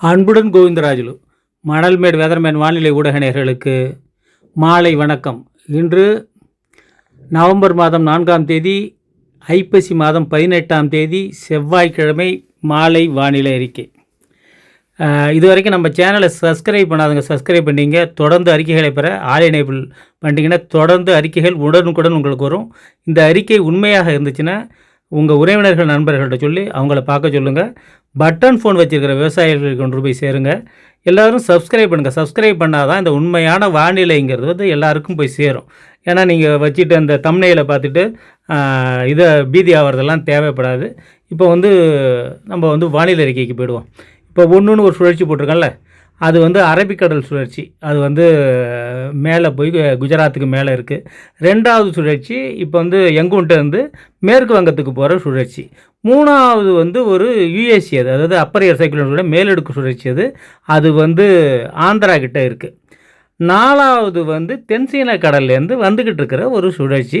அன்புடன் கோவிந்தராஜுலு மணல்மேடு வெதர்மேன் வானிலை ஊடக நேர்களுக்கு மாலை வணக்கம். இன்று நவம்பர் மாதம் நான்காம் தேதி ஐப்பசி மாதம் பதினெட்டாம் தேதி செவ்வாய்க்கிழமை மாலை வானிலை அறிக்கை. இது வரைக்கும் நம்ம சேனலை சப்ஸ்கிரைப் பண்ணாதவங்க சப்ஸ்கிரைப் பண்ணிங்க. தொடர்ந்து அறிக்கைகளை பெற ஆல் எனேபிள் பண்ணிட்டீங்கன்னா தொடர்ந்து அறிக்கைகள் உடனுக்குடன் உங்களுக்கு வரும். இந்த அறிக்கை உண்மையாக இருந்துச்சுன்னா உங்கள் உறவினர்கள் நண்பர்கள்ட்ட சொல்லி அவங்கள பார்க்க சொல்லுங்கள் பட்டன் ஃபோன் வச்சுருக்கிற விவசாயிகளுக்கு கொண்டு போய் சேருங்க. எல்லோரும் சப்ஸ்கிரைப் பண்ணுங்கள் சப்ஸ்கிரைப் பண்ணால் தான் இந்த உண்மையான வானிலைங்கிறது வந்து எல்லாருக்கும் போய் சேரும். ஏன்னா நீங்கள் வச்சுட்டு அந்த தம்னையில் பார்த்துட்டு இதை பீதி ஆகிறதெல்லாம் தேவைப்படாது. இப்போ வந்து நம்ம வந்து வானிலை அறிக்கைக்கு போயிடுவோம். இப்போ ஒன்றுன்னு ஒரு சுழற்சி போட்டிருக்கோம்ல. அது வந்து அரபிக்கடல் சுழற்சி. அது வந்து மேலே போய் குஜராத்துக்கு மேலே இருக்குது ரெண்டாவது சுழற்சி இப்போ வந்து எங்குன்ட்டு இருந்து மேற்கு வங்கத்துக்கு போகிற சுழற்சி. மூணாவது வந்து ஒரு யுஎஸ்சி அது அதாவது அப்பரியர் சைக்கிளோட மேலடுக்கு சுழற்சி அது. அது வந்து ஆந்திரா கிட்டே இருக்குது நாலாவது வந்து தென்சீன கடல்லேருந்து வந்துக்கிட்டு இருக்கிற ஒரு சுழற்சி.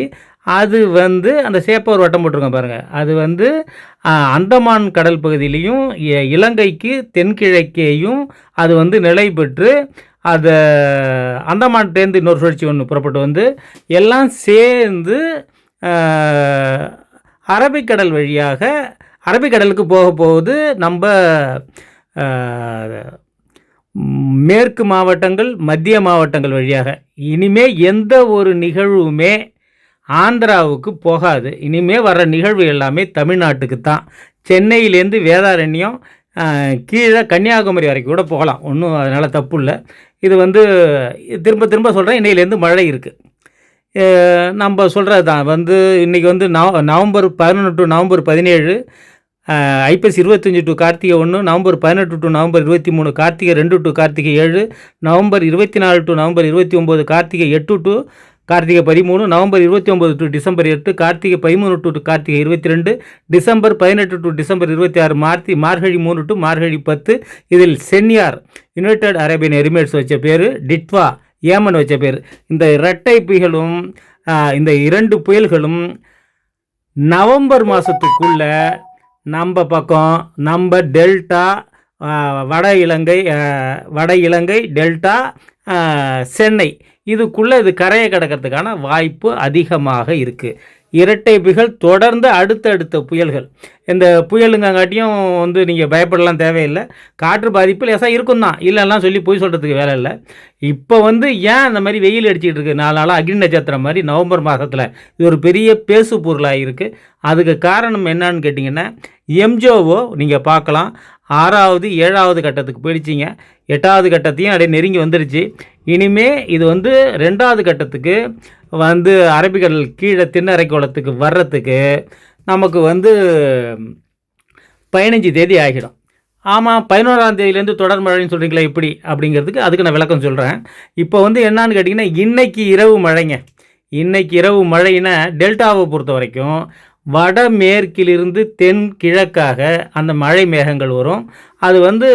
அது வந்து அந்த சேப்பவர் வட்டம் போட்டிருக்கோம் பாருங்கள் அது வந்து அந்தமான் கடல் பகுதியிலையும் இ- இலங்கைக்கு தென்கிழக்கேயும் அது வந்து நிலை பெற்று அதை அந்தமான்டேருந்து இன்னொரு சுழற்சி ஒன்று புறப்பட்டு வந்து எல்லாம் சேர்ந்து அரபிக்கடல் வழியாக அரபிக்கடலுக்கு போக போகுது நம்ம மேற்கு மாவட்டங்கள் மத்திய மாவட்டங்கள் வழியாக. இனிமே எந்த ஒரு நிகழ்வுமே ஆந்திராவுக்கு போகாது. இனிமே வர நிகழ்வு எல்லாமே தமிழ்நாட்டுக்கு தான். சென்னையிலேருந்து வேதாரண்யம் கீழே கன்னியாகுமரி வரைக்கும் கூட போகலாம். ஒன்றும் அதனால் தப்பு இல்லை. இது வந்து திரும்ப திரும்ப சொல்கிறேன் இன்னையிலேருந்து மழை இருக்குது நம்ம சொல்கிறது தான். வந்து இன்றைக்கி வந்து நவ நவம்பர் பதினொன்று டு நவம்பர் பதினேழு ஐப்பசி இருபத்தஞ்சி டு கார்த்திகை ஒன்று நவம்பர் பதினெட்டு டு நவம்பர் இருபத்தி மூணு கார்த்திகை ரெண்டு டு கார்த்திகை ஏழு நவம்பர் இருபத்தி நாலு டு நவம்பர் இருபத்தி ஒம்பது கார்த்திகை எட்டு டு கார்த்திகை பதிமூணு நவம்பர் இருபத்தி ஒம்பது டு டிசம்பர் எட்டு கார்த்திகை பதிமூணு டு கார்த்திகை இருபத்தி ரெண்டு டிசம்பர் பதினெட்டு டு டிசம்பர் இருபத்தி ஆறு மார்த்தி மார்கழி மூணு டு மார்கழி பத்து இதில் சென்னியார் யுனைடெட் அரேபியன் எரிமேட்ஸ் வச்ச பேர் டிட்வா ஏமன் வச்ச பேர். இந்த இரட்டை புயலும் இந்த இரண்டு புயல்களும் நவம்பர் மாதத்துக்குள்ளே நம்ம பக்கம் நம்ம டெல்டா வட இலங்கை வட இலங்கை டெல்டா சென்னை. இதுக்குள்ளே இது கரையை கிடக்கிறதுக்கான வாய்ப்பு அதிகமாக இருக்குது இரட்டை புயல் தொடர்ந்து அடுத்தடுத்த புயல்கள். இந்த புயலுங்காட்டியும் வந்து நீங்கள் பயப்படலாம் தேவையில்லை. காற்று பாதிப்பு லேசாக இருக்கும் தான் இல்லைலாம் சொல்லி போய் சொல்கிறதுக்கு வேலை இல்லை. இப்போ வந்து ஏன் அந்த மாதிரி வெயில் அடிச்சிக்கிட்டு இருக்குது நாலு நாளாக அக்னி நட்சத்திரம் மாதிரி நவம்பர் மாதத்தில் இது ஒரு பெரிய பேசு பொருளாக இருக்குது அதுக்கு காரணம் என்னன்னு கேட்டிங்கன்னா எம்ஜோவோ நீங்கள் பார்க்கலாம். ஆறாவது ஏழாவது கட்டத்துக்கு போயிடுச்சிங்க. எட்டாவது கட்டத்தையும் அப்படியே நெருங்கி வந்துடுச்சு இனிமே இது வந்து ரெண்டாவது கட்டத்துக்கு வந்து அரபிக்கடல் கீழே தென்னரைக்கோளத்துக்கு வர்றதுக்கு நமக்கு வந்து பதினஞ்சு தேதி ஆகிடும். ஆமாம் பதினோராம் தேதியிலேருந்து தொடர் மழைன்னு சொல்கிறீங்களா இப்படி அப்படிங்கிறதுக்கு அதுக்கு நான் விளக்கம் சொல்கிறேன் இப்போ வந்து என்னன்னு கேட்டிங்கன்னா இன்னைக்கு இரவு மழைங்க. இன்றைக்கி இரவு மழைன்னா டெல்டாவை பொறுத்த வரைக்கும் வடமேற்கிலிருந்து தென் கிழக்காக அந்த மழை மேகங்கள் வரும். அது வந்து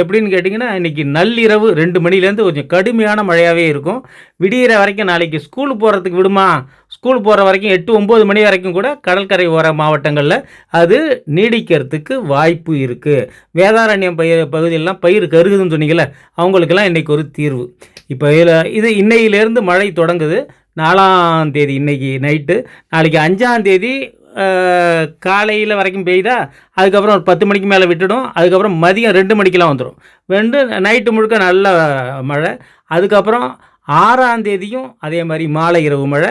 எப்படின்னு கேட்டிங்கன்னா இன்றைக்கி நள்ளிரவு ரெண்டு மணிலேருந்து கொஞ்சம் கடுமையான மழையாகவே இருக்கும். விடிகிற வரைக்கும் நாளைக்கு ஸ்கூல் போகிறதுக்கு விடுமா? ஸ்கூல் போகிற வரைக்கும் எட்டு ஒம்பது மணி வரைக்கும் கூட கடற்கரை ஓர மாவட்டங்களில் அது நீடிக்கிறதுக்கு வாய்ப்பு இருக்குது வேதாரண்யம் பயிர் பகுதியெல்லாம் பயிர் கருகுதுன்னு சொன்னீங்களே அவங்களுக்கெல்லாம் இன்றைக்கி ஒரு தீர்வு. இப்போ இதில் இது இன்னையிலேருந்து மழை தொடங்குது. நாலாம் தேதி இன்றைக்கி நைட்டு. நாளைக்கு அஞ்சாம் தேதி காலையில் வரைக்கும் பெய்தா அதுக்கப்புறம் ஒரு பத்து மணிக்கு மேலே விட்டுடும் அதுக்கப்புறம் மதியம் ரெண்டு மணிக்கெலாம் வந்துடும் ரெண்டு நைட்டு முழுக்க நல்ல மழை அதுக்கப்புறம் ஆறாம் தேதியும் அதே மாதிரி மாலை இரவு மழை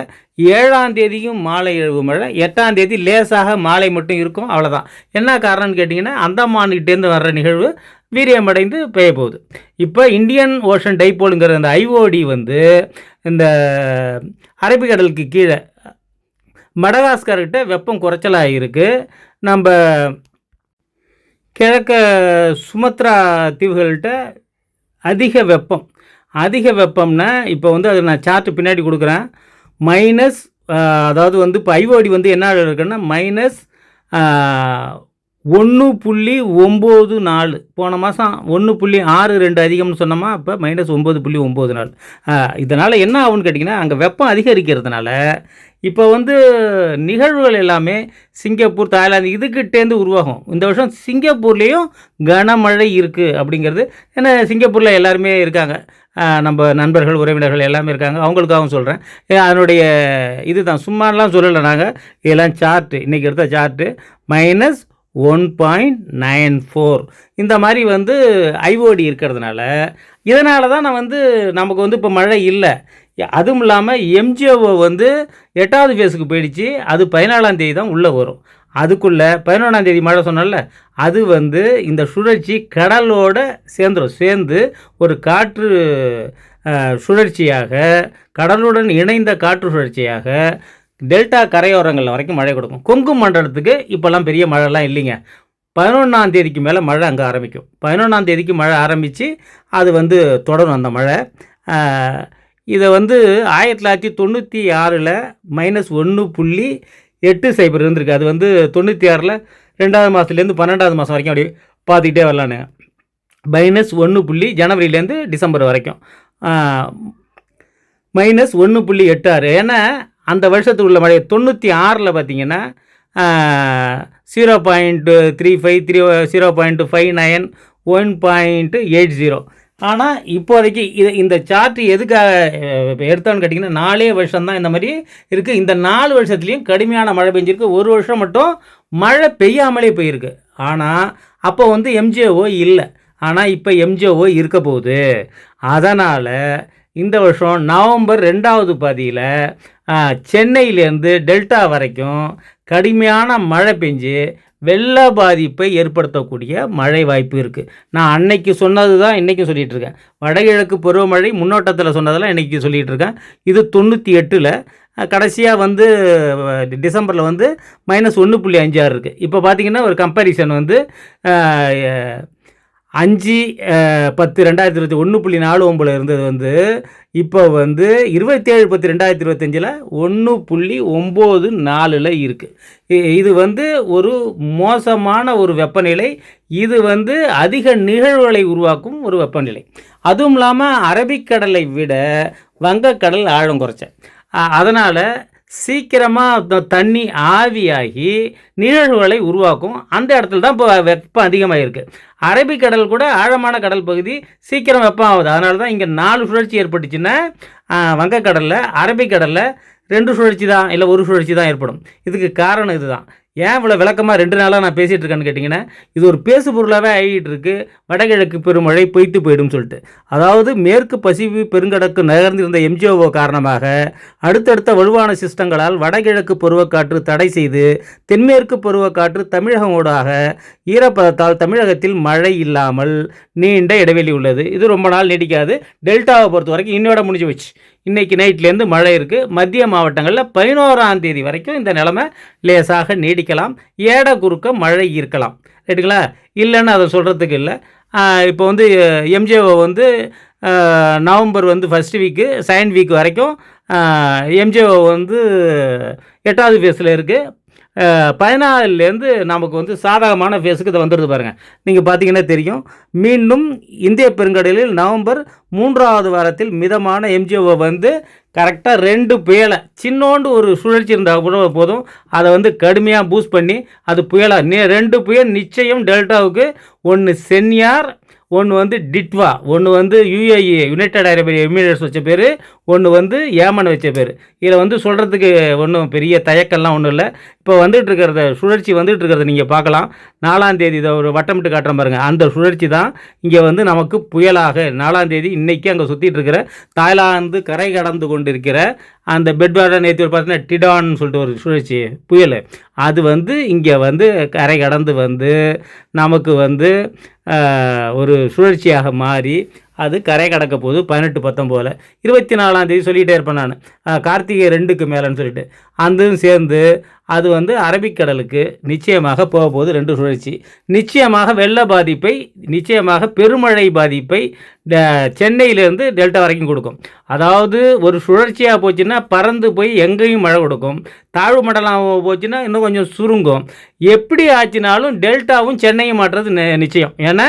ஏழாம் தேதியும் மாலை இரவு மழை எட்டாம் தேதி லேசாக மாலை மட்டும் இருக்கும் அவ்வளோதான் என்ன காரணம்னு கேட்டிங்கன்னா அந்தமான்கிட்டேருந்து வர்ற நிகழ்வு வீரியமடைந்து பெய்ய போகுது. இப்போ இந்தியன் ஓஷன் டைப்போலுங்கிற அந்த ஐஓடி வந்து இந்த அரபிக்கடலுக்கு கீழே மடகாஸ்கர்கிட்ட வெப்பம் குறைச்சலாக இருக்குது நம்ம கிழக்க சுமத்ரா தீவுகள்கிட்ட அதிக வெப்பம். அதிக வெப்பம்னா இப்போ வந்து அதை நான் சார்ட்டு பின்னாடி கொடுக்குறேன். மைனஸ் அதாவது வந்து இப்போ ஐஓடி வந்து என்ன இருக்குன்னா மைனஸ் ஒன்று புள்ளி ஒம்பது நாலு. போன மாதம் ஒன்று புள்ளி ஆறு ரெண்டு அதிகம்னு சொன்னோமா இப்போ மைனஸ் ஒம்பது புள்ளி ஒம்பது நாலு. இதனால் என்ன ஆகும்னு கேட்டிங்கன்னா அங்கே வெப்பம் அதிகரிக்கிறதுனால இப்போ வந்து நிகழ்வுகள் எல்லாமே சிங்கப்பூர் தாய்லாந்து இதுக்கிட்டேருந்து உருவாகும். இந்த வருஷம் சிங்கப்பூர்லேயும் கனமழை இருக்குது அப்படிங்கிறது. ஏன்னா சிங்கப்பூரில் எல்லாருமே இருக்காங்க. நம்ம நண்பர்கள் உறவினர்கள் எல்லாமே இருக்காங்க. அவங்களுக்காகவும் சொல்கிறேன் அதனுடைய இதுதான். சும்மாலாம் சொல்லலை நாங்கள் இதெல்லாம் சார்ட்டு இன்றைக்கி எடுத்த chart minus one point nine four இந்த மாதிரி வந்து ஐஓடி இருக்கிறதுனால இதனால தான் நான் வந்து நமக்கு வந்து இப்போ மழை இல்லை. அதுவும் இல்லாமல் எம்ஜிஓ வந்து எட்டாவது ஃபேஸுக்கு போயிடுச்சு. அது பதினாலாம் தேதி தான் உள்ளே வரும். அதுக்குள்ளே பதினொன்றாம் தேதி மழை சொன்னல அது வந்து இந்த சுழற்சி கடலோட சேர்ந்துடும் சேர்ந்து ஒரு காற்று சுழற்சியாக கடலுடன் இணைந்த காற்று சுழற்சியாக டெல்டா கரையோரங்கள் வரைக்கும் மழை கொடுக்கும். கொங்கு மண்டலத்துக்கு இப்போல்லாம் பெரிய மழைலாம் இல்லைங்க. பதினொன்றாம் தேதிக்கு மேலே மழை அங்கே ஆரம்பிக்கும். பதினொன்றாம் தேதிக்கு மழை ஆரம்பித்து அது வந்து தொடரும் அந்த மழை. இதை வந்து ஆயிரத்தி தொள்ளாயிரத்தி தொண்ணூற்றி ஆறில் மைனஸ் ஒன்று புள்ளி எட்டு சைபர் இருந்திருக்கு. அது வந்து தொண்ணூற்றி ஆறில் ரெண்டாவது மாதத்துலேருந்து பன்னெண்டாவது மாதம் வரைக்கும் அப்படி பார்த்துக்கிட்டே வரலான்னு. மைனஸ் ஒன்று புள்ளி ஜனவரியிலேருந்து டிசம்பர் வரைக்கும். மைனஸ் ஒன்று புள்ளி எட்டு ஆறு. ஏன்னா அந்த வருஷத்துக்கு உள்ள மழை தொண்ணூற்றி ஆறில் பார்த்தீங்கன்னா zero point three five three zero point five nine one point eight zero ஆனால் இப்போதைக்கு இது இந்த சார்ட் எதுக்காக எடுத்தோன்னு எடுத்தான்னு கேட்டிங்கன்னா நாலே வருஷம் தான் இந்த மாதிரி இருக்குது இந்த நாலு வருஷத்துலேயும் கடுமையான மழை பெஞ்சிருக்கு. ஒரு வருஷம் மட்டும் மழை பெய்யாமலே போயிருக்கு. ஆனால் அப்போ வந்து எம்ஜிஓ இல்லை. ஆனால் இப்போ எம்ஜிஓ இருக்க போகுது. அதனால் இந்த வருஷம் நவம்பர் ரெண்டாவது பாதியில் சென்னையிலேருந்து டெல்டா வரைக்கும் கடுமையான மழை பெஞ்சு வெள்ள பாதிப்பை ஏற்படுத்தக்கூடிய மழை வாய்ப்பு இருக்குது நான் அன்னைக்கு சொன்னது தான் இன்றைக்கும் சொல்லிகிட்டு இருக்கேன் வடகிழக்கு பருவமழை முன்னோட்டத்தில் சொன்னதெல்லாம் இன்றைக்கி சொல்லிகிட்டு இருக்கேன் இது தொண்ணூற்றி எட்டில் கடைசியாக வந்து டிசம்பரில் வந்து மைனஸ் ஒன்று புள்ளி அஞ்சாறு இருக்குது இப்போ பார்த்தீங்கன்னா ஒரு கம்பேரிசன் வந்து அஞ்சு பத்து ரெண்டாயிரத்தி இருபத்தி ஒன்று புள்ளி நாலு ஒம்பது இருந்தது வந்து இப்போ வந்து இருபத்தேழு பத்து ரெண்டாயிரத்தி இருபத்தஞ்சில் ஒன்று புள்ளி ஒம்பது நாலில் இருக்குது இது வந்து ஒரு மோசமான ஒரு வெப்பநிலை. இது வந்து அதிக நிகழ்வுகளை உருவாக்கும் ஒரு வெப்பநிலை. அதுவும் இல்லாமல் அரபிக்கடலை விட வங்கக்கடல் ஆழம் குறைச்ச. அதனால் சீக்கிரமாக தண்ணி ஆவியாகி நிகழ்வுகளை உருவாக்கும். அந்த இடத்துல தான் இப்போ வெப்பம் அதிகமாக இருக்குது அரபிக்கடல் கூட ஆழமான கடல் பகுதி சீக்கிரம் வெப்பம் ஆகுது. அதனால தான் இங்கே நாலு சுழற்சி ஏற்பட்டுச்சுன்னா வங்கக்கடலில் அரபிக்கடலில் ரெண்டு சுழற்சி தான் இல்லை ஒரு சுழற்சி தான் ஏற்படும். இதுக்கு காரணம் இதுதான். ஏன் இவ்வளோ விளக்கமாக ரெண்டு நாளாக நான் பேசிகிட்டு இருக்கேன்னு கேட்டிங்கன்னா இது ஒரு பேசு பொருளாகவே ஆகிட்டு இருக்கு. வடகிழக்கு பெருமழை பொய்த்து போயிடும் சொல்லிட்டு. அதாவது மேற்கு பசிபி பெருங்கடக்கு நகர்ந்திருந்த எம்ஜிஓ காரணமாக அடுத்தடுத்த வலுவான சிஸ்டங்களால் வடகிழக்கு பருவக்காற்று தடை செய்து தென்மேற்கு பருவக்காற்று தமிழகம் ஊடாக ஈரப்பதத்தால் தமிழகத்தில் மழை இல்லாமல் நீண்ட இடைவெளி உள்ளது. இது ரொம்ப நாள் நீடிக்காது. டெல்டாவை பொறுத்த வரைக்கும் இன்னோட முடிஞ்சு வச்சு இன்றைக்கி நைட்லேருந்து மழை இருக்குது மத்திய மாவட்டங்களில் பதினோராம் தேதி வரைக்கும் இந்த நிலமை லேசாக நீடிக்கலாம். ஏட குறுக்க மழை இருக்கலாம். ரைட்டுங்களா இல்லைன்னு அதை சொல்கிறதுக்கு இல்லை. இப்போ வந்து எம்ஜிஓ வந்து நவம்பர் வந்து ஃபஸ்ட் வீக்கு செகண்ட் வீக் வரைக்கும் எம்ஜிஓ வந்து எட்டாவது ஃபேஸில் இருக்குது பதினாலுலேருந்து நமக்கு வந்து சாதகமான ஃபேஸுக்கு இது வந்துடுது பாருங்கள் நீங்கள் பார்த்தீங்கன்னா தெரியும். மீண்டும் இந்திய பெருங்கடலில் நவம்பர் மூன்றாவது வாரத்தில் மிதமான எம்ஜிஓ வந்து கரெக்டாக ரெண்டு புயலை சின்னோண்டு ஒரு சுழற்சி இருந்தால் கூட போதும். அதை வந்து கடுமையாக பூஸ்ட் பண்ணி அது புயலாக நே ரெண்டு புயல் நிச்சயம் டெல்டாவுக்கு ஒன்று சென்னியார் ஒன்று வந்து டிட்வா ஒன்று வந்து யுஏஇ யுனைடெட் அரேப் எமிரேட்ஸ் வச்ச பேர் ஒன்று வந்து ஏமன் வச்ச பேர். இதில் வந்து சொல்கிறதுக்கு ஒன்றும் பெரிய தயக்கம்லாம் ஒன்றும் இல்லை. இப்போ வந்துட்டு இருக்கிறத சுழற்சி வந்துட்டு இருக்கிறத நீங்கள் பார்க்கலாம். நாலாம் தேதி இதை ஒரு வட்டமிட்டு காட்டுறேன் பாருங்கள் அந்த சுழற்சி தான் இங்கே வந்து நமக்கு புயலாக நாலாம் தேதி இன்னைக்கு அங்கே சுற்றிட்டு இருக்கிற தாய்லாந்து கரை கடந்து கொண்டிருக்கிற அந்த பெட்வார்டர் நேற்று பார்த்தீங்கன்னா டிடான்னு சொல்லிட்டு ஒரு சுழற்சி புயல். அது வந்து இங்கே வந்து கரை கடந்து வந்து நமக்கு வந்து ஒரு சுழற்சியாக மாறி அது கரை கடக்க போகுது பதினெட்டு பத்தொம்போதில். இருபத்தி நாலாம் தேதி சொல்லிகிட்டே இருப்பேன் நான். கார்த்திகை ரெண்டுக்கு மேலேன்னு சொல்லிட்டு. அதுவும் சேர்ந்து அது வந்து அரபிக்கடலுக்கு நிச்சயமாக போக போகுது ரெண்டு சுழற்சி. நிச்சயமாக வெள்ள பாதிப்பை நிச்சயமாக பெருமழை பாதிப்பை சென்னையிலேருந்து டெல்டா வரைக்கும் கொடுக்கும். அதாவது ஒரு சுழற்சியாக போச்சுன்னா பறந்து போய் எங்கேயும் மழை கொடுக்கும். தாழ்வு மண்டலம் போச்சுன்னா இன்னும் கொஞ்சம் சுருங்கும். எப்படி ஆச்சுனாலும் டெல்டாவும் சென்னையும் மாட்டுறது நி- நிச்சயம். ஏன்னா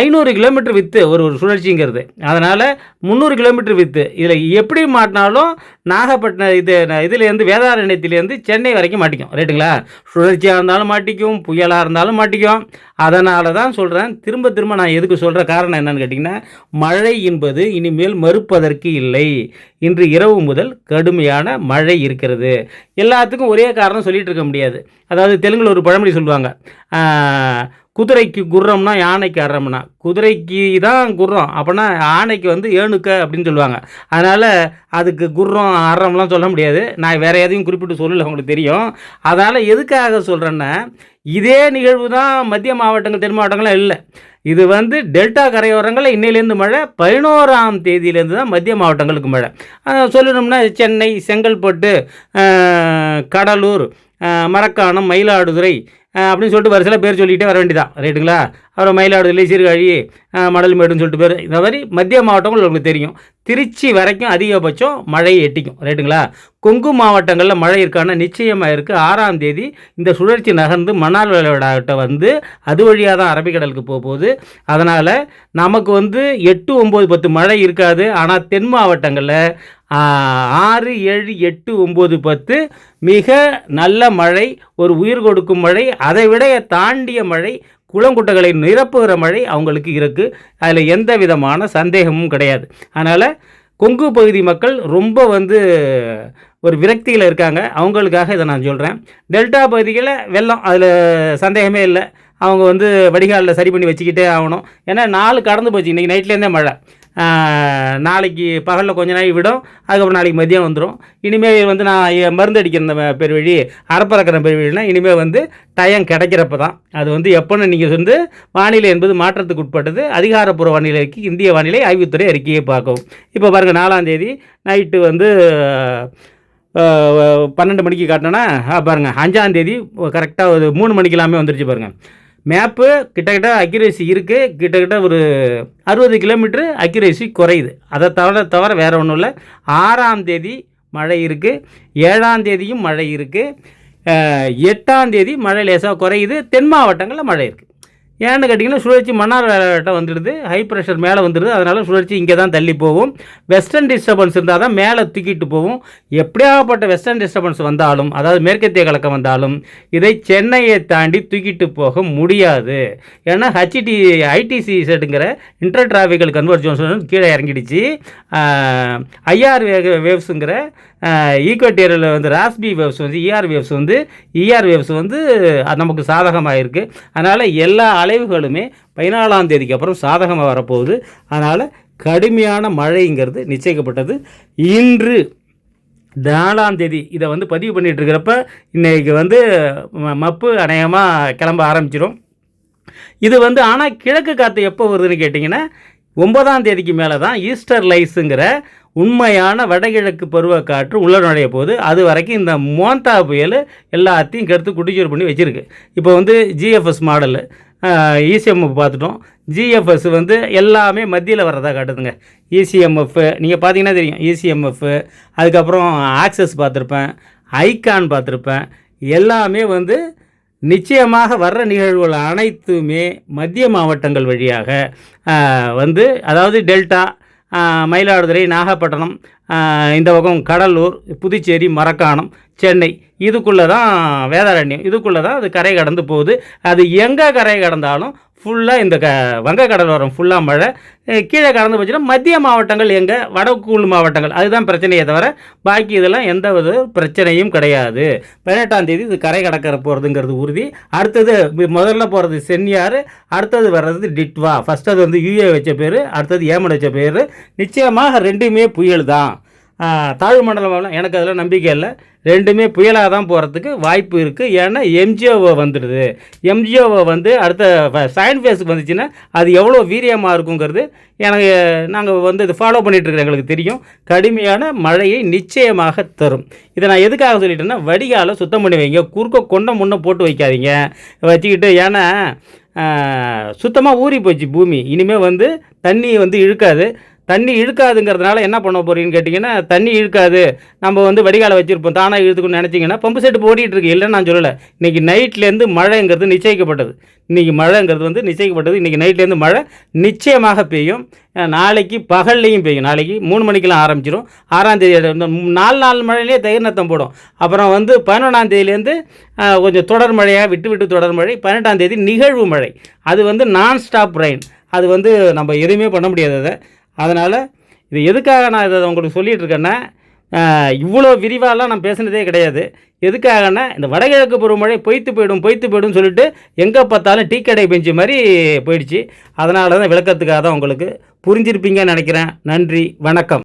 ஐநூறு கிலோமீட்டர் வித்து ஒரு ஒரு சுழற்சிங்கிறது. அதனால் முந்நூறு கிலோமீட்டர் வித்து இதில் எப்படி மாட்டினாலும் நாகப்பட்டினம் இது இதுலேருந்து வேதாரண்யத்துலேருந்து சென்னை வரைக்கும் மாட்டிக்கும். ரைட்டுங்களா சுழற்சியாக இருந்தாலும் மாட்டிக்கும் புயலாக இருந்தாலும் மாட்டிக்கும். அதனால தான் சொல்கிறேன் திரும்ப திரும்ப நான் எதுக்கு சொல்கிற காரணம் என்னன்னு கேட்டிங்கன்னா மழை என்பது இனிமேல் மறுப்பதற்கு இல்லை. இன்று இரவு முதல் கடுமையான மழை இருக்கிறது. எல்லாத்துக்கும் ஒரே காரணம் சொல்லிகிட்டு இருக்க முடியாது. அதாவது தெலுங்கில் ஒரு பழமொழி சொல்லுவாங்க. குதிரைக்கு குர்ரம்னா யானைக்கு அறம்னா குதிரைக்கு தான் குர்ரம். அப்போனா யானைக்கு வந்து ஏணுக்க அப்படின்னு சொல்லுவாங்க. அதனால் அதுக்கு குர்ரம் அறம்லாம் சொல்ல முடியாது. நான் வேறு எதையும் குறிப்பிட்டு சொல்லலை உங்களுக்கு தெரியும். அதனால் எதுக்காக சொல்கிறேன்னா இதே நிகழ்வு தான் மத்திய மாவட்டங்கள் தென் மாவட்டங்கள்லாம் இல்லை. இது வந்து டெல்டா கரையோரங்களில் இன்னையிலேருந்து மழை பதினோராம் தேதியிலேருந்து தான் மத்திய மாவட்டங்களுக்கு மழை. சொல்லணும்னா சென்னை செங்கல்பட்டு கடலூர் மரக்காணம் மயிலாடுதுறை அப்படின்னு சொல்லிட்டு வரிசையில் பேர் சொல்லிக்கிட்டே வர வேண்டியதான் ரைட்டுங்களா? அப்புறம் மயிலாடுதுறை சீர்காழி மடல்மேடுன்னு சொல்லிட்டு பேர். இந்த மாதிரி மத்திய மாவட்டங்கள் உங்களுக்கு தெரியும். திருச்சி வரைக்கும் அதிகபட்சம் மழை எட்டிக்கும். ரைட்டுங்களா? கொங்கு மாவட்டங்களில் மழை இருக்கான நிச்சயமாக இருக்குது ஆறாம் தேதி இந்த சுழற்சி நகர்ந்து மணால் விளையாட்ட வந்து அது வழியாக தான் அரபிக்கடலுக்கு போக போகுது. அதனால் நமக்கு வந்து எட்டு ஒம்பது பத்து மழை இருக்காது. ஆனால் தென் மாவட்டங்களில் ஆறு ஏழு எட்டு ஒம்பது பத்து மிக நல்ல மழை ஒரு உயிர் கொடுக்கும் மழை அதை விட தாண்டிய மழை குளங்குட்டைகளை நிரப்புகிற மழை அவங்களுக்கு இருக்குது அதில் எந்த விதமான சந்தேகமும் கிடையாது. அதனால் கொங்கு பகுதி மக்கள் ரொம்ப வந்து ஒரு விரக்தியில் இருக்காங்க. அவங்களுக்காக இதை நான் சொல்கிறேன் டெல்டா பகுதிகளில் வெள்ளம் அதில் சந்தேகமே இல்லை. அவங்க வந்து வடிகாலில் சரி பண்ணி வச்சுக்கிட்டே ஆகணும். ஏன்னா நாலு கடந்து போச்சு. இன்றைக்கி நைட்லேருந்தே மழை. நாளைக்கு பகலில் கொஞ்ச நாள் விடும் அதுக்கப்புறம் நாளைக்கு மதியம் வந்துடும் இனிமேல் வந்து நான் மருந்து அடிக்கிற அந்த பெருவழி அறப்பறக்கிற பெருவழினா இனிமேல் வந்து டயம் கிடைக்கிறப்ப தான். அது வந்து எப்போன்னு நீங்கள் வந்து வானிலை என்பது மாற்றத்துக்கு உட்பட்டது. அதிகாரப்பூர்வ வானிலைக்கு இந்திய வானிலை ஆய்வுத்துறை அறிக்கையை பார்க்கும் இப்போ பாருங்கள் நாலாந்தேதி நைட்டு வந்து பன்னெண்டு மணிக்கு காட்டினோன்னா பாருங்கள் அஞ்சாந்தேதி கரெக்டாக ஒரு மூணு மணிக்கு எல்லாமே வந்துருச்சு பாருங்கள் மேப்பு கிட்டக்கிட்ட அக்யூரேசி இருக்குது கிட்டக்கிட்ட ஒரு அறுபது கிலோமீட்ரு அக்யூரேசி குறையுது. அதை தவிர தவிர வேறு ஒன்றும் இல்லை. ஆறாம் தேதி மழை இருக்குது ஏழாம் தேதியும் மழை இருக்குது எட்டாம் தேதி மழை லேசாக குறையுது. தென் மாவட்டங்களில் மழை இருக்குது ஏன்னு கேட்டிங்கன்னா சுழற்சி மன்னார் வேலையிட்ட வந்துடுது. ஹை ப்ரெஷர் மேலே வந்துடுது. அதனால் சுழற்சி இங்கே தான் தள்ளி போகும். வெஸ்டர்ன் டிஸ்டர்பன்ஸ் இருந்தால் தான் மேலே தூக்கிட்டு போகும். எப்படியாகப்பட்ட வெஸ்டர்ன் டிஸ்டர்பன்ஸ் வந்தாலும் அதாவது மேற்கத்திய கலக்கம் வந்தாலும் இதை சென்னையை தாண்டி தூக்கிட்டு போக முடியாது. ஏன்னா ஹச்டி ஐடிசி செட்டுங்கிற இன்டர் டிராஃபிக்கல் கன்வர்ஜன்ஸ் கீழே இறங்கிடுச்சு. ஐஆர் வேவ்ஸுங்கிற ஈக்குவட்டேரியில் வந்து ராஸ்பி வேவ்ஸ் வந்து இஆர் வேவ்ஸ் வந்து இஆர் வேவ்ஸ் வந்து அது நமக்கு சாதகமாக இருக்குது அதனால் எல்லா விளைவுகளுமே பதினாலாம் தேதிக்கு அப்புறம் சாதகமாக வரப்போகுது. அதனால் கடுமையான மழைங்கிறது நிச்சயிக்கப்பட்டது. இன்று நாலாம் தேதி இதை வந்து பதிவு பண்ணிகிட்டு இருக்கிறப்ப இன்னைக்கு வந்து ம- மப்பு அநேகமாக கிளம்ப ஆரம்பிச்சிடும் இது வந்து ஆனால் கிழக்கு காற்று எப்போ வருதுன்னு கேட்டிங்கன்னா ஒன்பதாம் தேதிக்கு மேலே தான் ஈஸ்டர் லைஸுங்கிற உண்மையான வடகிழக்கு பருவக்காற்று உள்ள நுழைய போகுது அது வரைக்கும் இந்த மோந்தா புயல் எல்லாத்தையும் கெடுத்து குடிச்சூர் பண்ணி வச்சுருக்கு. இப்போ வந்து ஜிஎஃப்எஸ் மாடலு இசிஎம்எஃப் பார்த்துட்டோம். ஜிஎஃப்எஸ் வந்து எல்லாமே மத்தியில் வர்றதா காட்டுதுங்க. இசிஎம்எஃப் நீங்கள் பார்த்தீங்கன்னா தெரியும். இசிஎம்எஃப் அதுக்கப்புறம் ஆக்சஸ் பார்த்துருப்பேன் ஐகான் பார்த்துருப்பேன். எல்லாமே வந்து நிச்சயமாக வர்ற நிகழ்வுகள் அனைத்துமே மத்திய மாவட்டங்கள் வழியாக வந்து அதாவது டெல்டா மயிலாடுதுறை நாகப்பட்டினம் இந்த பக்கம் கடலூர் புதுச்சேரி மரக்காணம் சென்னை. இதுக்குள்ளே தான் வேதாரண்யம். இதுக்குள்ளே தான் அது கரை கடந்து போகுது. அது எங்கே கரை கடந்தாலும் ஃபுல்லாக இந்த க வங்க கடலோரம் ஃபுல்லாக மழை. கீழே கடந்து போச்சுன்னா மத்திய மாவட்டங்கள் எங்கள் வடக்குள் மாவட்டங்கள். அதுதான் பிரச்சனையே தவிர பாக்கி இதெல்லாம் எந்த வித பிரச்சனையும் கிடையாது. பதினெட்டாம் தேதி இது கரை கடக்கிற போகிறதுங்கிறது உறுதி. அடுத்தது முதல்ல போகிறது சென்னியார் அடுத்தது வர்றது டிட்வா. ஃபஸ்ட் அது வந்து யூஏ வச்ச பேர் அடுத்தது ஏமன் வச்ச பேர். நிச்சயமாக ரெண்டுமே புயல் தான். தாழ்வு மண்டலம் எனக்கு அதில் நம்பிக்கை இல்லை. ரெண்டுமே புயலாக தான் போகிறதுக்கு வாய்ப்பு இருக்குது ஏன்னா எம்ஜிஓவை வந்துடுது. எம்ஜிஓவை வந்து அடுத்த சைன் ஃபேஸுக்கு வந்துச்சுன்னா அது எவ்வளோ வீரியமாக இருக்குங்கிறது எனக்கு நாங்கள் வந்து இது ஃபாலோ பண்ணிகிட்ருக்கோம் எங்களுக்கு தெரியும். கடுமையான மழையை நிச்சயமாக தரும். இதை நான் எதுக்காக சொல்லிட்டேன்னா வடிகாலை சுத்தம் பண்ணி வைங்க. குறுக்க கொண்ட முன்னே போட்டு வைக்காதீங்க. வச்சுக்கிட்டு ஏன்னா சுத்தமாக ஊறி போச்சு பூமி. இனிமேல் வந்து தண்ணி வந்து இழுக்காது. தண்ணி இழுக்காதுங்கிறதுனால என்ன பண்ண போறீங்கன்னு கேட்டிங்கன்னா தண்ணி இழுக்காது. நம்ம வந்து வடிகாலை வச்சுருப்போம் தானாக இழுத்துக்கணும்னு நினச்சிங்கன்னா பம்பு செட்டு ஓடிட்டு இருக்கு. இல்லைன்னு நான் சொல்லலை. இன்றைக்கி நைட்லேருந்து மழைங்கிறது நிச்சயிக்கப்பட்டது. இன்றைக்கி மழைங்கிறது வந்து நிச்சயிக்கப்பட்டது. இன்றைக்கி நைட்லேருந்து மழை நிச்சயமாக பெய்யும். நாளைக்கு பகல்லையும் பெய்யும். நாளைக்கு மூணு மணிக்கெல்லாம் ஆரம்பிச்சிடும் ஆறாம் தேதி நாலு நாலு மழையிலே தயிர் நத்தம் போடும். அப்புறம் வந்து பதினொன்றாம் தேதியிலேருந்து கொஞ்சம் தொடர் மழையாக விட்டு விட்டு தொடர் மழை. பதினெட்டாம் தேதி நிகழ்வு மழை. அது வந்து நான் ஸ்டாப் ரெயின் அது வந்து நம்ம எதுவுமே பண்ண முடியாது அதை. அதனால் இது எதுக்காக நான் இதை உங்களுக்கு சொல்லிகிட்டு இருக்கேன்னா இவ்வளோ விரிவாலாம் நான் பேசுனதே கிடையாது. எதுக்காகனா இந்த வடகிழக்கு பருவமழை பொய்த்து போயிடும் பொய்த்து போயிடும் சொல்லிட்டு எங்கே பார்த்தாலும் டீ கடை பெஞ்சு மாதிரி போயிடுச்சு. அதனால தான் விளக்கத்துக்காக தான் உங்களுக்கு புரிஞ்சிருப்பீங்கன்னு நினைக்கிறேன். நன்றி வணக்கம்.